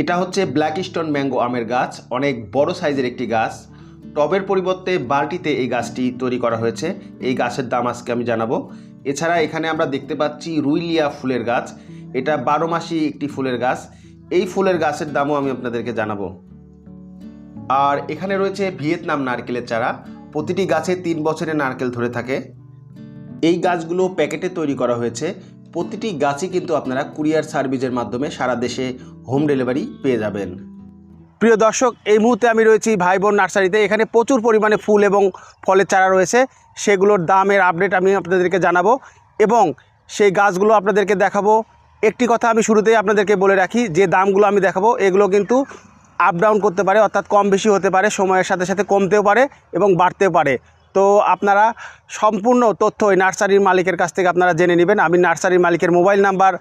এটা হচ্ছে black stone mango আমের গাছ, অনেক বড় সাইজের একটি গাছ। টবের পরিবর্তে বালতিতে এই গাছটি তৈরি করা হয়েছে। এই গাছের দাম আজকে আমি জানাব। এছাড়া এখানে আমরা দেখতে পাচ্ছি রুইলিয়া ফুলের গাছ। এটা বারো মাসি একটি ফুলের গাছ। এই ফুলের গাছের দামও আমি আপনাদেরকে জানাব। আর এখানে রয়েছে ভিয়েতনাম নারকেলের চারা। প্রতিটি গাছে তিন বছরের নারকেল ধরে থাকে। এই গাছগুলো প্যাকেটে তৈরি করা হয়েছে। প্রতিটি গাছই কিন্তু আপনারা কুরিয়ার সার্ভিসের মাধ্যমে সারা দেশে হোম ডেলিভারি পেয়ে যাবেন। প্রিয় দর্শক, এই মুহূর্তে আমি রয়েছি ভাই বোন নার্সারিতে। এখানে প্রচুর পরিমাণে ফুল এবং ফলের চারা রয়েছে। সেগুলোর দামের আপডেট আমি আপনাদেরকে জানাব এবং সেই গাছগুলো আপনাদেরকে দেখাবো। একটি কথা আমি শুরুতেই আপনাদেরকে বলে রাখি, যে দামগুলো আমি দেখাবো, এগুলো কিন্তু আপ ডাউন করতে পারে, অর্থাৎ কম বেশি হতে পারে, সময়ের সাথে সাথে কমতেও পারে এবং বাড়তেও পারে। তো আপনারা সম্পূর্ণ তথ্য ওই নার্সারির মালিকের কাছ থেকে আপনারা জেনে নেবেন। আমি নার্সারির মালিকের মোবাইল নাম্বার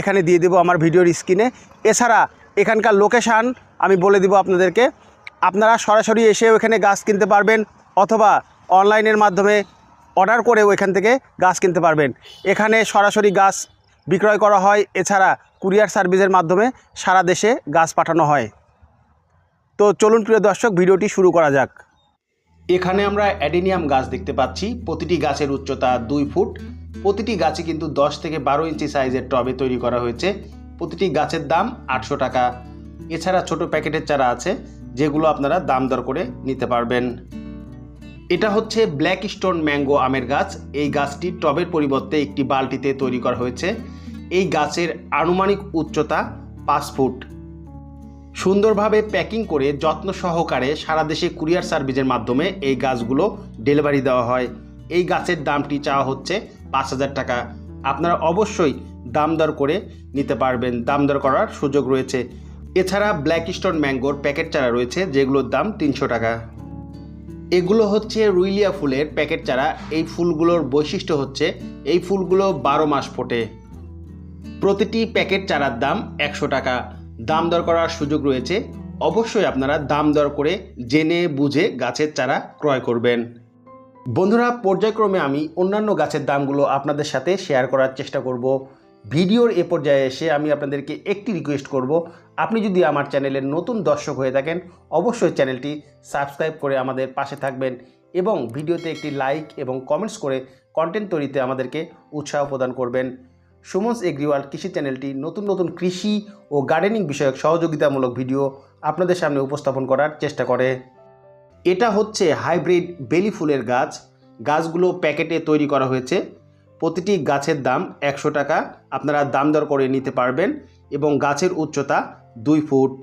এখানে দিয়ে দেবো আমার ভিডিওর স্ক্রিনে। এছাড়া এখানকার লোকেশান আমি বলে দিব আপনাদেরকে। আপনারা সরাসরি এসে এখানে গাছ কিনতে পারবেন অথবা অনলাইনের মাধ্যমে অর্ডার করেও এখান থেকে গাছ কিনতে পারবেন। এখানে সরাসরি গাছ বিক্রয় করা হয়, এছাড়া কুরিয়ার সার্ভিসের মাধ্যমে সারা দেশে গাছ পাঠানো হয়। তো চলুন প্রিয় দর্শক, ভিডিওটি শুরু করা যাক। এখানে আমরা অ্যাডেনিয়াম গাছ দেখতে পাচ্ছি। প্রতিটি গাছের উচ্চতা দুই ফুট। প্রতিটি গাছে কিন্তু দশ থেকে বারো ইঞ্চি সাইজের টবে তৈরি করা হয়েছে। প্রতিটি গাছের দাম আটশো টাকা। এছাড়া ছোট প্যাকেটের চারা আছে, যেগুলো আপনারা দাম দর করে নিতে পারবেন। এটা হচ্ছে ব্ল্যাক স্টোন ম্যাঙ্গো আমের গাছ। এই গাছটি টবের পরিবর্তে একটি বালতিতে তৈরি করা হয়েছে। এই গাছের আনুমানিক উচ্চতা পাঁচ ফুট। সুন্দরভাবে প্যাকিং করে যত্ন সহকারে সারা দেশে কুরিয়ার সার্ভিসের মাধ্যমে এই গাছগুলো ডেলিভারি দেওয়া হয়। এই গাছের দামটি চাওয়া হচ্ছে পাঁচ হাজার টাকা। আপনারা অবশ্যই দাম দর করে নিতে পারবেন। দাম দর করার সুযোগ রয়েছে। এছাড়া ব্ল্যাক স্টোন ম্যাঙ্গোর প্যাকেট চারা রয়েছে, যেগুলোর দাম তিনশো টাকা। এগুলো হচ্ছে রুইলিয়া ফুলের প্যাকেট চারা। এই ফুলগুলোর বৈশিষ্ট্য হচ্ছে এই ফুলগুলো বারো মাস ফোটে। প্রতিটি প্যাকেট চারার দাম একশো টাকা। দাম দর করার সুযোগ রয়েছে। অবশ্যই আপনারা দাম দর করে জেনে বুঝে গাছের চারা ক্রয় করবেন। বন্ধুরা, পর্যায়ক্রমে আমি অন্যান্য গাছের দামগুলো আপনাদের সাথে শেয়ার করার চেষ্টা করব। ভিডিওর এ পর্যায়ে এসে আমি আপনাদেরকে একটি রিকোয়েস্ট করব। আপনি যদি আমার চ্যানেলের নতুন দর্শক হয়ে থাকেন, অবশ্যই চ্যানেলটি সাবস্ক্রাইব করে আমাদের পাশে থাকবেন এবং ভিডিওতে একটি লাইক এবং কমেন্টস করে কন্টেন্ট তৈরিতে আমাদেরকে উৎসাহ প্রদান করবেন। সুমনস এগ্রিওয়াল কৃষি চ্যানেলটি নতুন নতুন কৃষি ও গার্ডেনিং বিষয়ক সহযোগিতামূলক ভিডিও আপনাদের সামনে উপস্থাপন করার চেষ্টা করে। এটা হচ্ছে হাইব্রিড বেলি ফুলের গাছ। গাছগুলো প্যাকেটে তৈরি করা হয়েছে। প্রতিটি গাছের দাম একশো টাকা। আপনারা দাম দর করে নিতে পারবেন এবং গাছের উচ্চতা দুই ফুট।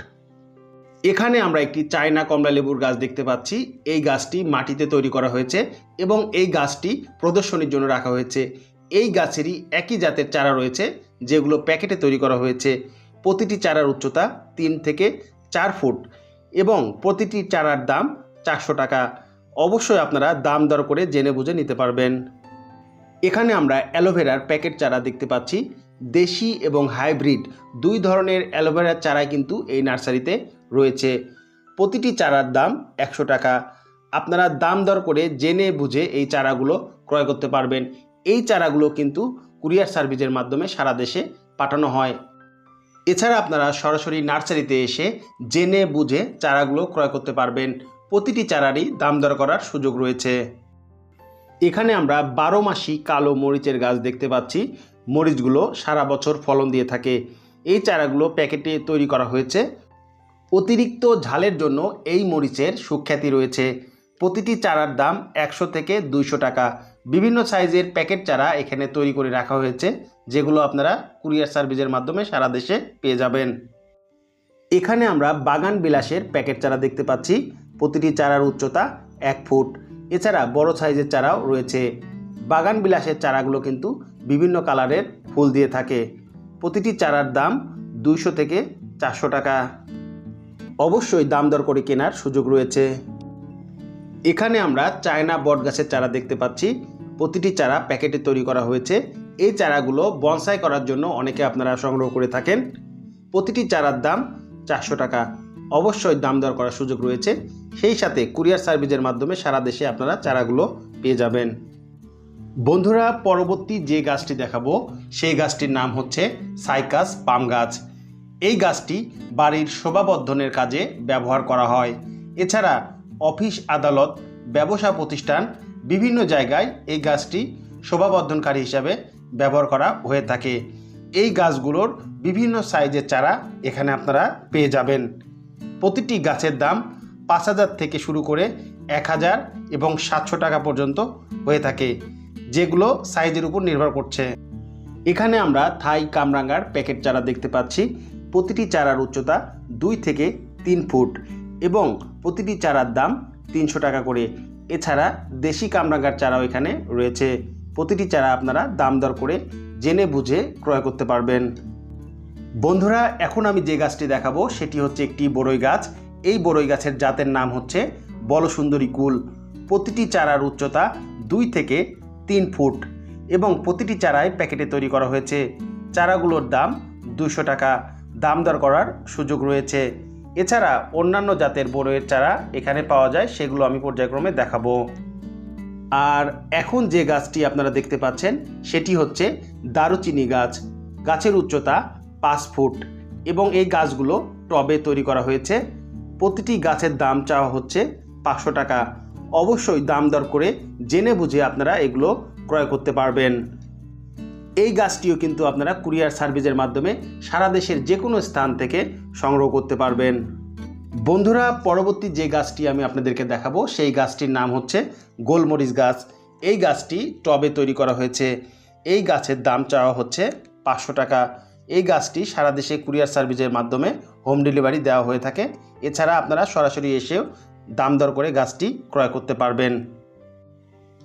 এখানে আমরা একটি চায়না কমলা লেবুর গাছ দেখতে পাচ্ছি। এই গাছটি মাটিতে তৈরি করা হয়েছে এবং এই গাছটি প্রদর্শনীর জন্য রাখা হয়েছে। এই গাছেরই একই জাতের চারা রয়েছে, যেগুলো প্যাকেটে তৈরি করা হয়েছে। প্রতিটি চারার উচ্চতা তিন থেকে চার ফুট এবং প্রতিটি চারার দাম চারশো টাকা। অবশ্যই আপনারা দাম দর করে জেনে বুঝে নিতে পারবেন। এখানে আমরা অ্যালোভেরার প্যাকেট চারা দেখতে পাচ্ছি। দেশি এবং হাইব্রিড দুই ধরনের অ্যালোভেরার চারাই কিন্তু এই নার্সারিতে রয়েছে। প্রতিটি চারার দাম একশো টাকা। আপনারা দাম দর করে জেনে বুঝে এই চারাগুলো ক্রয় করতে পারবেন। এই চারাগুলো কিন্তু কুরিয়ার সার্ভিসের মাধ্যমে সারা দেশে পাঠানো হয়। এছাড়া আপনারা সরাসরি নার্সারিতে এসে জেনে বুঝে চারাগুলো ক্রয় করতে পারবেন। প্রতিটি চারারই দাম দর করার সুযোগ রয়েছে। এখানে আমরা বারো মাসি কালো মরিচের গাছ দেখতে পাচ্ছি। মরিচগুলো সারা বছর ফলন দিয়ে থাকে। এই চারাগুলো প্যাকেটে তৈরি করা হয়েছে। অতিরিক্ত ঝালের জন্য এই মরিচের সুখ্যাতি রয়েছে। প্রতিটি চারার দাম একশো থেকে দুইশো টাকা। বিভিন্ন সাইজের প্যাকেট চারা এখানে তৈরি করে রাখা হয়েছে, যেগুলো আপনারা কুরিয়ার সার্ভিসের মাধ্যমে সারা দেশে পেয়ে যাবেন। এখানে আমরা বাগান বিলাসের প্যাকেট চারা দেখতে পাচ্ছি। প্রতিটি চারার উচ্চতা এক ফুট। এছাড়া বড় সাইজের চারাও রয়েছে। বাগান বিলাসের চারাগুলো কিন্তু বিভিন্ন কালারের ফুল দিয়ে থাকে। প্রতিটি চারার দাম দুইশো থেকে চারশো টাকা। অবশ্যই দাম দর করে কেনার সুযোগ রয়েছে। এখানে আমরা চায়না বট গাছের চারা দেখতে পাচ্ছি। প্রতিটি চারা প্যাকেটে তৈরি করা হয়েছে। এই চারাগুলো বনসাই করার জন্য অনেকে আপনারা সংগ্রহ করে থাকেন। প্রতিটি চারার দাম চারশো টাকা। অবশ্যই দাম দর করার সুযোগ রয়েছে। সেই সাথে কুরিয়ার সার্ভিসের মাধ্যমে সারা দেশে আপনারা চারাগুলো পেয়ে যাবেন। বন্ধুরা, পরবর্তী যে গাছটি দেখাবো, সেই গাছটির নাম হচ্ছে সাইকাস পাম গাছ। এই গাছটি বাড়ির শোভাবর্ধনের কাজে ব্যবহার করা হয়। এছাড়া অফিস, আদালত, ব্যবসা প্রতিষ্ঠান, বিভিন্ন জায়গায় এই গাছটি শোভাবর্ধনকারী হিসাবে ব্যবহার করা হয়ে থাকে। এই গাছগুলোর বিভিন্ন সাইজের চারা এখানে আপনারা পেয়ে যাবেন। প্রতিটি গাছের দাম পাঁচ হাজার থেকে শুরু করে এক হাজার এবং সাতশো টাকা পর্যন্ত হয়ে থাকে, যেগুলো সাইজের উপর নির্ভর করছে। এখানে আমরা থাই কামরাঙ্গার প্যাকেট চারা দেখতে পাচ্ছি। প্রতিটি চারার উচ্চতা দুই থেকে তিন ফুট এবং প্রতিটি চারার দাম তিনশো টাকা করে। এছাড়া দেশি কামরাঙ্গার চারাও এখানে রয়েছে। প্রতিটি চারা আপনারা দাম দর করে জেনে বুঝে ক্রয় করতে পারবেন। বন্ধুরা, এখন আমি যে গাছটি দেখাবো সেটি হচ্ছে একটি বড়ই গাছ। এই বড়ই গাছের জাতের নাম হচ্ছে বলসুন্দরী কুল। প্রতিটি চারার উচ্চতা দুই থেকে তিন ফুট এবং প্রতিটি চারায় প্যাকেটে তৈরি করা হয়েছে। চারাগুলোর দাম দুশো টাকা। দাম দর করার সুযোগ রয়েছে। এছাড়া অন্যান্য জাতের বড়ইয়ের চারা এখানে পাওয়া যায়, সেগুলো আমি পর্যায়ক্রমে দেখাবো। আর এখন যে গাছটি আপনারা দেখতে পাচ্ছেন, সেটি হচ্ছে দারুচিনি গাছ। গাছের উচ্চতা পাঁচ ফুট এবং এই গাছগুলো টবে তৈরি করা হয়েছে। প্রতিটি গাছের দাম চাওয়া হচ্ছে পাঁচশো টাকা। অবশ্যই দাম দর করে জেনে বুঝে আপনারা এগুলো ক্রয় করতে পারবেন। এই গাছটিও কিন্তু আপনারা কুরিয়ার সার্ভিসের মাধ্যমে সারা দেশের যে কোনো স্থান থেকে সংগ্রহ করতে পারবেন। বন্ধুরা, পরবর্তী যে গাছটি আমি আপনাদেরকে দেখাবো, সেই গাছটির নাম হচ্ছে গোলমরিচ গাছ। এই গাছটি টবে তৈরি করা হয়েছে। এই গাছের দাম চাওয়া হচ্ছে পাঁচশো টাকা। এই গাছটি সারা দেশে কুরিয়ার সার্ভিসের মাধ্যমে হোম ডেলিভারি দেওয়া হয়ে থাকে। এছাড়া আপনারা সরাসরি এসেও দাম দর করে গাছটি ক্রয় করতে পারবেন।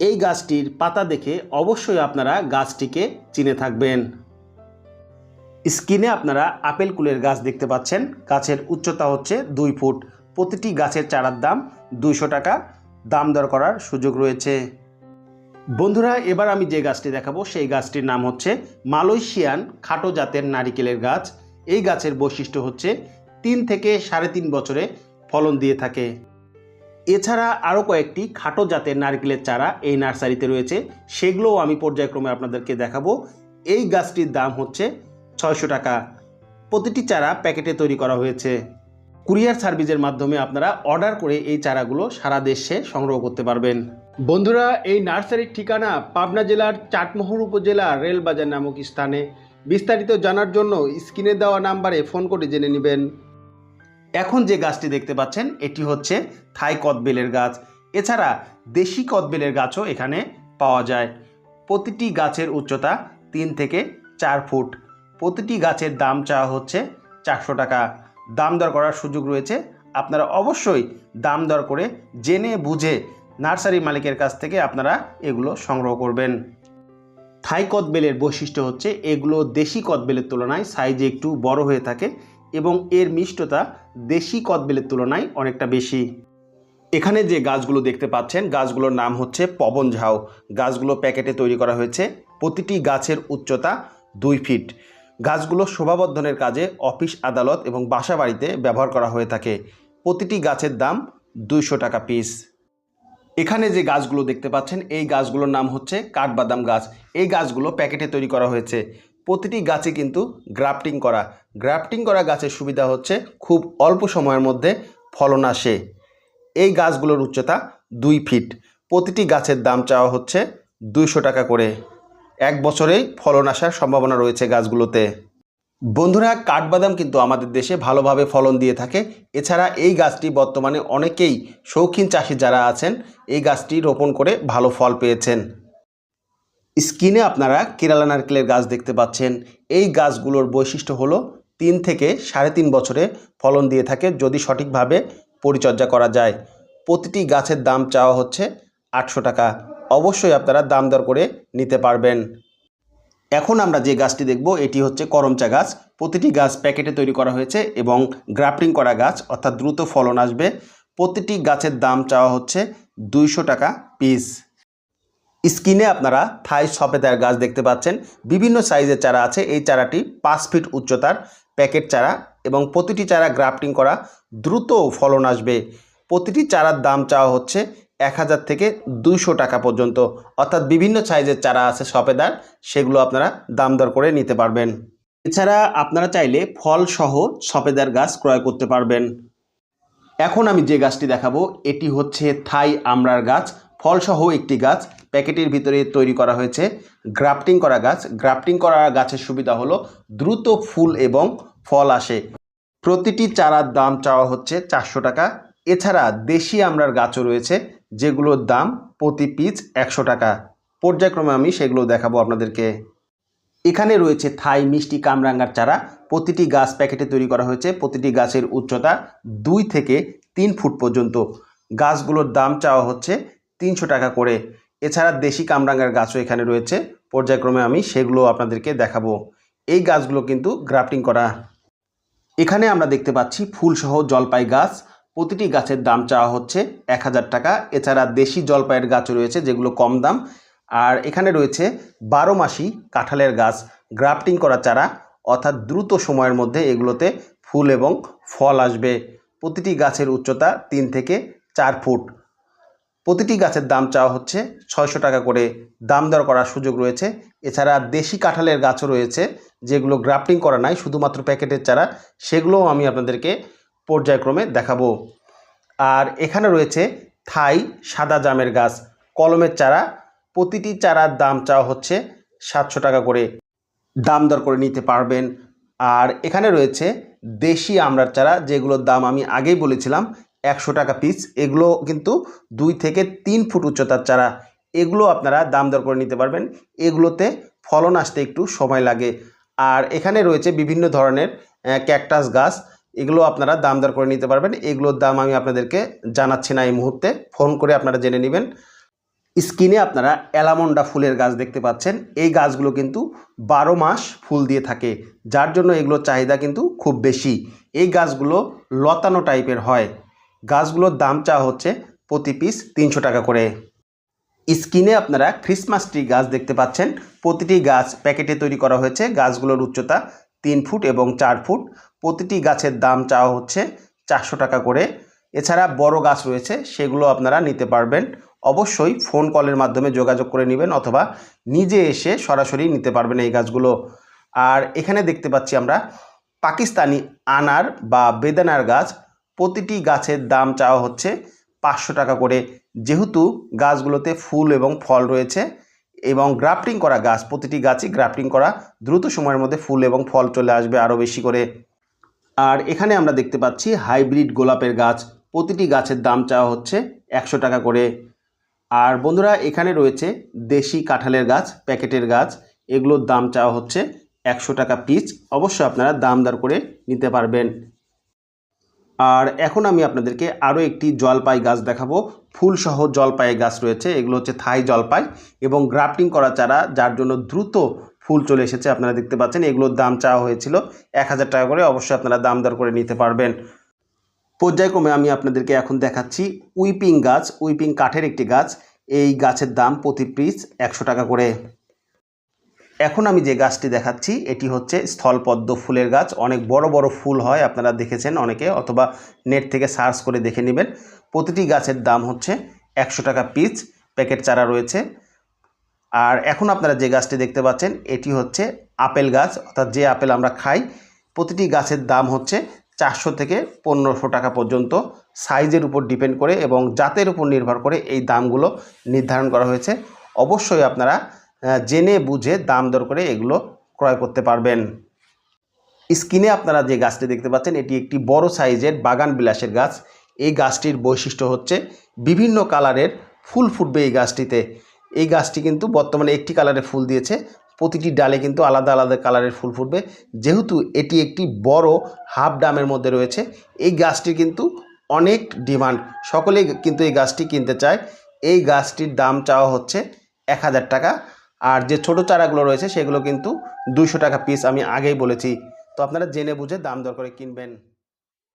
এই গাছটির পাতা দেখে অবশ্যই আপনারা গাছটিকে চিনে থাকবেন। স্ক্রিনে আপনারা আপেল কুলের গাছ দেখতে পাচ্ছেন। গাছের উচ্চতা হচ্ছে দুই ফুট। প্রতিটি গাছের চারার দাম দুইশো টাকা। দাম দর করার সুযোগ রয়েছে। বন্ধুরা, এবার আমি যে গাছটি দেখাবো, সেই গাছটির নাম হচ্ছে মালয়েশিয়ান খাটো জাতের নারিকেলের গাছ। এই গাছের বৈশিষ্ট্য হচ্ছে তিন থেকে সাড়ে তিন বছরে ফলন দিয়ে থাকে। এছাড়া আরও কয়েকটি খাটো জাতের নারকেলের চারা এই নার্সারিতে রয়েছে। সেগুলোও আমি পর্যায়ক্রমে আপনাদেরকে দেখাবো। এই গাছটির দাম হচ্ছে ছয়শো টাকা। প্রতিটি চারা প্যাকেটে তৈরি করা হয়েছে। কুরিয়ার সার্ভিসের মাধ্যমে আপনারা অর্ডার করে এই চারাগুলো সারা দেশে সংগ্রহ করতে পারবেন। বন্ধুরা, এই নার্সারির ঠিকানা পাবনা জেলার চাটমোহর উপজেলা রেলবাজার নামক স্থানে। বিস্তারিত জানার জন্য স্ক্রিনে দেওয়া নাম্বারে ফোন করে জেনে নেবেন। এখন যে গাছটি দেখতে পাচ্ছেন, এটি হচ্ছে থাই কদবেলের গাছ। এছাড়া দেশি কদবেলের গাছও এখানে পাওয়া যায়। প্রতিটি গাছের উচ্চতা তিন থেকে চার ফুট। প্রতিটি গাছের দাম চাওয়া হচ্ছে চারশো টাকা। দাম দর করার সুযোগ রয়েছে। আপনারা অবশ্যই দাম দর করে জেনে বুঝে নার্সারি মালিকের কাছ থেকে আপনারা এগুলো সংগ্রহ করবেন। থাই কদবেলের বৈশিষ্ট্য হচ্ছে, এগুলো দেশি কদবেলের তুলনায় সাইজে একটু বড় হয়ে থাকে। এবং এর মিষ্টতা দেশি কদবেলের তুলনায় অনেকটা বেশি। এখানে যে গাছগুলো দেখতে পাচ্ছেন, গাছগুলোর নাম হচ্ছে পবন ঝাউ। গাছগুলো প্যাকেটে তৈরি করা হয়েছে। প্রতিটি গাছের উচ্চতা দুই ফিট। গাছগুলো শোভাবর্ধনের কাজে অফিস, আদালত এবং বাসা বাড়িতে ব্যবহার করা হয়ে থাকে। প্রতিটি গাছের দাম দুইশো টাকা পিস। এখানে যে গাছগুলো দেখতে পাচ্ছেন, এই গাছগুলোর নাম হচ্ছে কাঠবাদাম গাছ। এই গাছগুলো প্যাকেটে তৈরি করা হয়েছে। প্রতিটি গাছে কিন্তু গ্রাফটিং করা। গ্রাফটিং করা গাছের সুবিধা হচ্ছে খুব অল্প সময়ের মধ্যে ফলন আসে। এই গাছগুলোর উচ্চতা দুই ফিট। প্রতিটি গাছের দাম চাওয়া হচ্ছে দুইশো টাকা করে। এক বছরেই ফলন আসার সম্ভাবনা রয়েছে গাছগুলোতে। বন্ধুরা, কাঠবাদাম কিন্তু আমাদের দেশে ভালোভাবে ফলন দিয়ে থাকে। এছাড়া এই গাছটি বর্তমানে অনেকেই শৌখিন চাষি যারা আছেন, এই গাছটি রোপণ করে ভালো ফল পেয়েছেন। স্কিনে আপনারা কেরালা নারকেলের গাছ দেখতে পাচ্ছেন। এই গাছগুলোর বৈশিষ্ট্য হলো তিন থেকে সাড়ে তিন বছরে ফলন দিয়ে থাকে, যদি সঠিকভাবে পরিচর্যা করা যায়। প্রতিটি গাছের দাম চাওয়া হচ্ছে আটশো টাকা। অবশ্যই আপনারা দাম দর করে নিতে পারবেন। এখন আমরা যে গাছটি দেখব, এটি হচ্ছে করমচা গাছ। প্রতিটি গাছ প্যাকেটে তৈরি করা হয়েছে এবং গ্রাফটিং করা গাছ, অর্থাৎ দ্রুত ফলন আসবে। প্রতিটি গাছের দাম চাওয়া হচ্ছে দুইশো টাকা পিস। স্কিনে আপনারা থাই সফেদার গাছ দেখতে পাচ্ছেন। বিভিন্ন সাইজের চারা আছে। এই চারাটি পাঁচ ফিট উচ্চতার প্যাকেট চারা এবং প্রতিটি চারা গ্রাফটিং করা দ্রুত ফলন আসবে। প্রতিটি চারার দাম চাওয়া হচ্ছে এক হাজার থেকে দুইশো টাকা পর্যন্ত। অর্থাৎ বিভিন্ন সাইজের চারা আছে সফেদার সেগুলো আপনারা দাম দর করে নিতে পারবেন। এছাড়া আপনারা চাইলে ফল সহ সফেদার গাছ ক্রয় করতে পারবেন। এখন আমি যে গাছটি দেখাবো, এটি হচ্ছে থাই আমরার গাছ। ফলসহ একটি গাছ প্যাকেটের ভিতরে তৈরি করা হয়েছে। গ্রাফটিং করা গাছ। গ্রাফটিং করা গাছের সুবিধা হলো দ্রুত ফুল এবং ফল আসে। প্রতিটি চারার দাম চাওয়া হচ্ছে চারশো টাকা। এছাড়া দেশি আমড়ার গাছও রয়েছে, যেগুলোর দাম প্রতি পিস একশো টাকা। পর্যায়ক্রমে আমি সেগুলো দেখাবো আপনাদেরকে। এখানে রয়েছে থাই মিষ্টি কামরাঙ্গার চারা। প্রতিটি গাছ প্যাকেটে তৈরি করা হয়েছে। প্রতিটি গাছের উচ্চতা দুই থেকে তিন ফুট পর্যন্ত। গাছগুলোর দাম চাওয়া হচ্ছে তিনশো টাকা করে। এছাড়া দেশি কামরাঙ্গার গাছও এখানে রয়েছে। পর্যায়ক্রমে আমি সেগুলো আপনাদেরকে দেখাবো। এই গাছগুলো কিন্তু গ্রাফটিং করা। এখানে আমরা দেখতে পাচ্ছি ফুলসহ জলপাই গাছ। প্রতিটি গাছের দাম চাওয়া হচ্ছে এক হাজার টাকা। এছাড়া দেশি জলপাইয়ের গাছও রয়েছে যেগুলো কম দাম। আর এখানে রয়েছে বারো মাসি কাঁঠালের গাছ। গ্রাফটিং করা চারা, অর্থাৎ দ্রুত সময়ের মধ্যে এগুলোতে ফুল এবং ফল আসবে। প্রতিটি গাছের উচ্চতা তিন থেকে চার ফুট। প্রতিটি গাছের দাম চাওয়া হচ্ছে ছয়শো টাকা করে দাম দর করার সুযোগ রয়েছে। এছাড়া দেশি কাঁঠালের গাছও রয়েছে, যেগুলো গ্রাফটিং করা নাই, শুধুমাত্র প্যাকেটের চারা, সেগুলোও আমি আপনাদেরকে পর্যায়ক্রমে দেখাবো। আর এখানে রয়েছে থাই সাদা জামের গাছ, কলমের চারা, প্রতিটি চারার দাম চাওয়া হচ্ছে সাতশো টাকা করে দাম দর করে নিতে পারবেন। আর এখানে রয়েছে দেশি আমড়ার চারা, যেগুলোর দাম আমি আগেই বলেছিলাম একশো টাকা পিস এগুলো কিন্তু দুই থেকে তিন ফুট উচ্চতার চারা। এগুলো আপনারা দাম দর করে নিতে পারবেন। এগুলোতে ফলন আসতে একটু সময় লাগে। আর এখানে রয়েছে বিভিন্ন ধরনের ক্যাকটাস গাছ। এগুলো আপনারা দাম দর করে নিতে পারবেন। এগুলোর দাম আমি আপনাদেরকে জানাচ্ছি না এই মুহূর্তে। ফোন করে আপনারা জেনে নেবেন। স্কিনে আপনারা অ্যালামন্ডা ফুলের গাছ দেখতে পাচ্ছেন। এই গাছগুলো কিন্তু বারো মাস ফুল দিয়ে থাকে। যার জন্য এগুলোর চাহিদা কিন্তু খুব বেশি। এই গাছগুলো লতানো টাইপের হয়। গাছগুলোর দাম চাওয়া হচ্ছে প্রতি পিস তিনশো টাকা করে। স্কিনে আপনারা ক্রিসমাস ট্রি গাছ দেখতে পাচ্ছেন। প্রতিটি গাছ প্যাকেটে তৈরি করা হয়েছে। গাছগুলোর উচ্চতা তিন ফুট এবং চার ফুট। প্রতিটি গাছের দাম চাওয়া হচ্ছে চারশো টাকা করে। এছাড়া বড় গাছ রয়েছে, সেগুলো আপনারা নিতে পারবেন। অবশ্যই ফোন কলের মাধ্যমে যোগাযোগ করে নেবেন অথবা নিজে এসে সরাসরি নিতে পারবেন এই গাছগুলো। আর এখানে দেখতে পাচ্ছি আমরা পাকিস্তানি আনার বা বেদানার গাছ। প্রতিটি গাছের দাম চাওয়া হচ্ছে পাঁচশো টাকা করে। যেহেতু গাছগুলোতে ফুল এবং ফল রয়েছে এবং গ্রাফটিং করা গাছ, প্রতিটি গাছই গ্রাফটিং করা দ্রুত সময়ের মধ্যে ফুল এবং ফল চলে আসবে আরও বেশি করে। আর এখানে আমরা দেখতে পাচ্ছি হাইব্রিড গোলাপের গাছ, প্রতিটি গাছের দাম চাওয়া হচ্ছে একশো টাকা করে। আর বন্ধুরা, এখানে রয়েছে দেশি কাঁঠালের গাছ, প্যাকেটের গাছ, এগুলোর দাম চাওয়া হচ্ছে একশো টাকা পিস। অবশ্যই আপনারা দাম দর করে নিতে পারবেন। আর এখন আমি আপনাদেরকে আরও একটি জলপাই গাছ দেখাবো। ফুলসহ জলপাই গাছ রয়েছে, এগুলো হচ্ছে থাই জলপাই এবং গ্রাফটিং করা চারা, যার জন্য দ্রুত ফুল চলে এসেছে, আপনারা দেখতে পাচ্ছেন। এগুলোর দাম চাওয়া হয়েছিল এক হাজার টাকা করে, অবশ্যই আপনারা দাম দর করে নিতে পারবেন। পর্যায়ক্রমে আমি আপনাদেরকে এখন দেখাচ্ছি উইপিং গাছ, উইপিং কাঠের একটি গাছ। এই গাছের দাম প্রতি পিস একশো টাকা করে। এখন আমি যে গাছটি দেখাচ্ছি, এটি হচ্ছে স্থলপদ্ম ফুলের গাছ। অনেক বড় বড় ফুল হয়, আপনারা দেখেছেন অনেকে, অথবা নেট থেকে সার্চ করে দেখে নেবেন। প্রতিটি গাছের দাম হচ্ছে একশো টাকা পিস প্যাকেট চারা রয়েছে। আর এখন আপনারা যে গাছটি দেখতে পাচ্ছেন, এটি হচ্ছে আপেল গাছ, অর্থাৎ যে আপেল আমরা খাই, প্রতিটি গাছের দাম হচ্ছে চারশো থেকে পনেরোশো টাকা পর্যন্ত। সাইজের উপর ডিপেন্ড করে এবং জাতের উপর নির্ভর করে এই দামগুলো নির্ধারণ করা হয়েছে। অবশ্যই আপনারা জেনে বুঝে দাম দর করে এগুলো ক্রয় করতে পারবেন। স্ক্রিনে আপনারা যে গাছটি দেখতে পাচ্ছেন, এটি একটি বড় সাইজের বাগান বিলাসের গাছ। এই গাছটির বৈশিষ্ট্য হচ্ছে বিভিন্ন কালারের ফুল ফুটবে এই গাছটিতে। এই গাছটি কিন্তু বর্তমানে একটি কালারে ফুল দিয়েছে, প্রতিটি ডালে কিন্তু আলাদা আলাদা কালারের ফুল ফুটবে। যেহেতু এটি একটি বড় হাফ ডামের মধ্যে রয়েছে, এই গাছটি কিন্তু অনেক ডিমান্ড। সকলেই কিন্তু এই গাছটি কিনতে চায়। এই গাছটির দাম চাওয়া হচ্ছে এক হাজার টাকা। আর যে ছোট চারাগুলো রয়েছে সেগুলো কিন্তু দুশো টাকা পিস আমি আগেই বলেছি। তো আপনারা জেনে বুঝে দাম দর করে কিনবেন।